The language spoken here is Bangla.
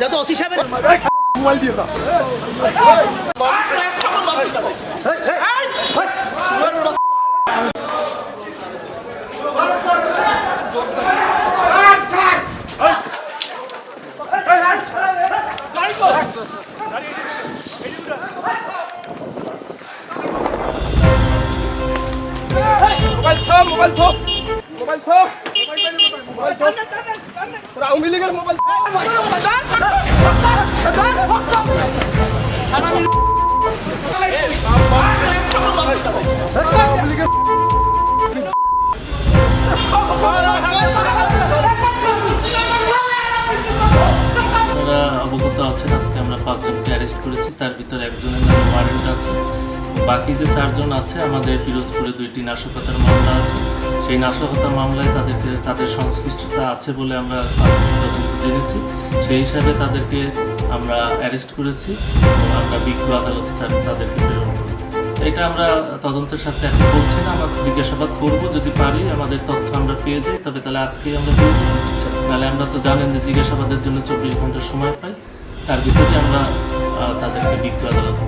যাতে ওসি সাহেবের মোবাইল দিয়ে দাও মোবাইল থো মোবাইল থো অবগত আছেন, আজকে আমরা পাঁচজনকে অ্যারেস্ট করেছি। তার ভিতরে একজনের নামে ওয়ারেন্ট আছে। বাকি যে চারজন আছে, আমাদের পিরোজপুরে দুইটি নাশকতার মামলা আছে। সেই নাশকতার মামলায় তাদেরকে, তাদের সংশ্লিষ্টতা আছে বলে আমরা জেনেছি, সেই হিসাবে তাদেরকে আমরা অ্যারেস্ট করেছি এবং আমরা বিজ্ঞ আদালতে তাদেরকে প্রেরণ করি। এটা আমরা তদন্তের সাথে এখন বলছি না, আমরা জিজ্ঞাসাবাদ করব, যদি পারি আমাদের তথ্য আমরা পেয়ে যাই, তবে তাহলে আজকেই আমরা তাহলে আমরা তো জানেন যে জিজ্ঞাসাবাদের জন্য চব্বিশ ঘণ্টা সময় পাই তার ভিতরে আমরা তাদেরকে বিজ্ঞ আদালত